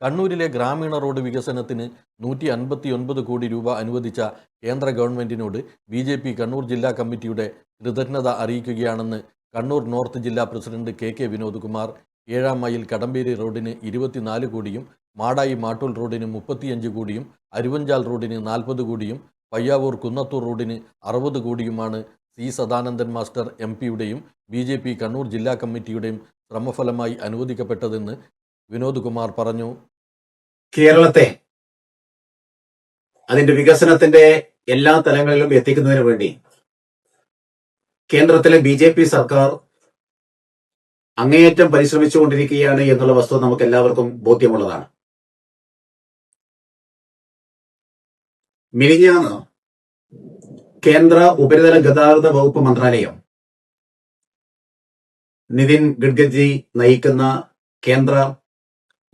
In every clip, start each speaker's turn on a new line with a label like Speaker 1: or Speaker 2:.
Speaker 1: കണ്ണൂരിലെ ഗ്രാമീണ റോഡ് വികസനത്തിന് നൂറ്റി അൻപത്തിയൊൻപത് കോടി രൂപ അനുവദിച്ച കേന്ദ്ര ഗവൺമെന്റിനോട് ബി ജെ പി കണ്ണൂർ ജില്ലാ കമ്മിറ്റിയുടെ കൃതജ്ഞത അറിയിക്കുകയാണെന്ന് കണ്ണൂർ നോർത്ത് ജില്ലാ president K K Vinod Kumar ഏഴാം മൈൽ കടമ്പേരി റോഡിന് ഇരുപത്തിനാല് കോടിയും മാടായി മാട്ടൂൽ റോഡിന് മുപ്പത്തിയഞ്ച് കോടിയും അരുവഞ്ചാൽ റോഡിന് നാൽപ്പത് കോടിയും പയ്യാവൂർ കുന്നത്തൂർ റോഡിന് അറുപത് കോടിയുമാണ് സി സദാനന്ദൻ മാസ്റ്റർ എം പിയുടെയും ബി ജെ പി കണ്ണൂർ ജില്ലാ കമ്മിറ്റിയുടെയും ശ്രമഫലമായി അനുവദിക്കപ്പെട്ടതെന്ന് വിനോദ് കുമാർ പറഞ്ഞു.
Speaker 2: കേരളത്തെ അതിന്റെ വികസനത്തിന്റെ എല്ലാ തലങ്ങളിലും എത്തിക്കുന്നതിന് വേണ്ടി കേന്ദ്രത്തിലെ ബി ജെ പി സർക്കാർ അങ്ങേയറ്റം പരിശ്രമിച്ചുകൊണ്ടിരിക്കുകയാണ് എന്നുള്ള വസ്തുത നമുക്ക് എല്ലാവർക്കും ബോധ്യമുള്ളതാണ്. മിനിഞ്ഞാന്ന് കേന്ദ്ര ഉപരിതല ഗതാഗത വകുപ്പ് മന്ത്രാലയം നിതിൻ ഗഡ്കരി നയിക്കുന്ന കേന്ദ്ര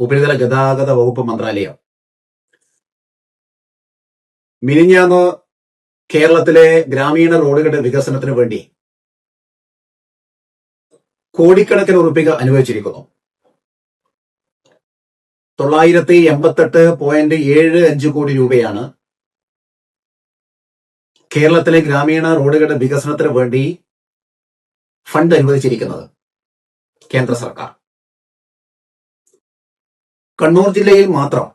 Speaker 2: ഉപരിതല ഗതാഗത വകുപ്പ് മന്ത്രാലയം. മിനിഞ്ഞാന്ന് കേരളത്തിലെ ഗ്രാമീണ റോഡുകളുടെ വികസനത്തിന് വേണ്ടി കോടിക്കണക്കിന് ഉറുപ്പിക അനുവദിച്ചിരിക്കുന്നു. തൊള്ളായിരത്തി എൺപത്തെട്ട് പോയിന്റ് ഏഴ് അഞ്ച് കോടി രൂപയാണ് കേരളത്തിലെ ഗ്രാമീണ റോഡുകളുടെ വികസനത്തിന് വേണ്ടി ഫണ്ട് അനുവദിച്ചിരിക്കുന്നത് കേന്ദ്ര സർക്കാർ. കണ്ണൂർ ജില്ലയിൽ മാത്രം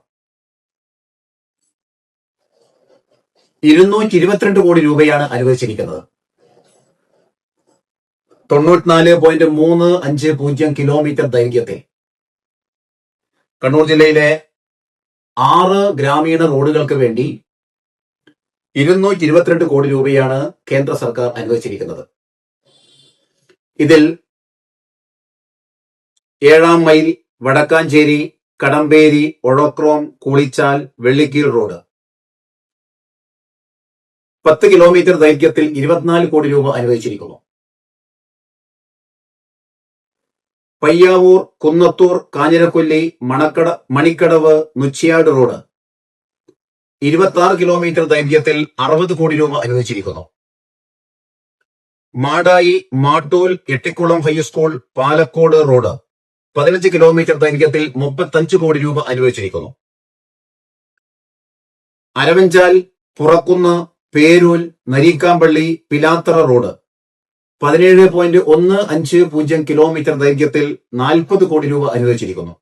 Speaker 2: ഇരുന്നൂറ്റി ഇരുപത്തിരണ്ട് കോടി രൂപയാണ് അനുവദിച്ചിരിക്കുന്നത്. തൊണ്ണൂറ്റിനാല് പോയിന്റ് മൂന്ന് അഞ്ച് പൂജ്യം കിലോമീറ്റർ ദൈർഘ്യത്തിൽ കണ്ണൂർ ജില്ലയിലെ ആറ് ഗ്രാമീണ റോഡുകൾക്ക് വേണ്ടി ഇരുന്നൂറ്റി ഇരുപത്തിരണ്ട് കോടി രൂപയാണ് കേന്ദ്ര സർക്കാർ അനുവദിച്ചിരിക്കുന്നത്. ഇതിൽ ഏഴാം മൈൽ വടക്കാഞ്ചേരി കടമ്പേരി ഒഴക്രോം കൂളിച്ചാൽ വെള്ളിക്കീൽ റോഡ്. പത്ത് കിലോമീറ്റർ ദൈർഘ്യത്തിൽ ഇരുപത്തിനാല് കോടി രൂപ അനുവദിച്ചിരിക്കുന്നു. പയ്യാവൂർ കുന്നത്തൂർ കാഞ്ഞിരക്കൊല്ലി മണക്കട മണിക്കടവ് നുച്ചിയാട് റോഡ്. ഇരുപത്തി ആറ് കിലോമീറ്റർ ദൈർഘ്യത്തിൽ അറുപത് കോടി രൂപ അനുവദിച്ചിരിക്കുന്നു. Madayi Mattool Ettikulam high school Palakkode road. പതിനഞ്ച് കിലോമീറ്റർ ദൈർഘ്യത്തിൽ മുപ്പത്തഞ്ച് കോടി രൂപ അനുവദിച്ചിരിക്കുന്നു. അരവഞ്ചാൽ പുറക്കുന്ന് പേരൂൽ നരീക്കാമ്പള്ളി പിലാത്തറ റോഡ് പതിനേഴ് പോയിന്റ് ഒന്ന് അഞ്ച് പൂജ്യം കിലോമീറ്റർ ദൈർഘ്യത്തിൽ നാൽപ്പത് കോടി രൂപ അനുവദിച്ചിരിക്കുന്നു.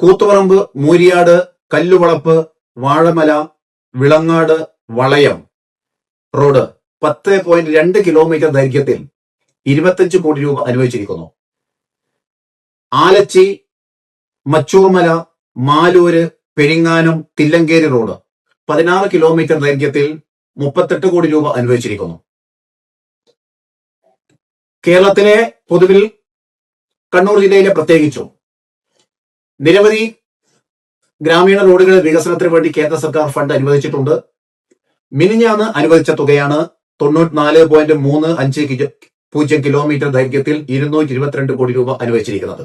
Speaker 2: കൂത്തുപറമ്പ് മൂരിയാട് കല്ലുവളപ്പ് വാഴമല വിളങ്ങാട് വളയം റോഡ് പത്ത് പോയിന്റ് രണ്ട് കിലോമീറ്റർ ദൈർഘ്യത്തിൽ ഇരുപത്തഞ്ച് കോടി രൂപ അനുവദിച്ചിരിക്കുന്നു. ആലച്ചി മച്ചൂർമല മാലൂര് പെരിങ്ങാനം തില്ലങ്കേരി റോഡ്. പതിനാറ് കിലോമീറ്റർ ദൈർഘ്യത്തിൽ മുപ്പത്തെട്ട് കോടി രൂപ അനുവദിച്ചിരിക്കുന്നു. കേരളത്തിലെ പൊതുവിൽ കണ്ണൂർ ജില്ലയിലെ പ്രത്യേകിച്ചും നിരവധി ഗ്രാമീണ റോഡുകളുടെ വികസനത്തിന് വേണ്ടി കേന്ദ്ര സർക്കാർ ഫണ്ട് അനുവദിച്ചിട്ടുണ്ട്. മിനിഞ്ഞാന്ന് അനുവദിച്ച തുകയാണ് തൊണ്ണൂറ്റിനാല് പോയിന്റ് മൂന്ന് അഞ്ച് പൂജ്യം കിലോമീറ്റർ ദൈർഘ്യത്തിൽ ഇരുന്നൂറ്റി ഇരുപത്തിരണ്ട് കോടി രൂപ അനുവദിച്ചിരിക്കുന്നത്.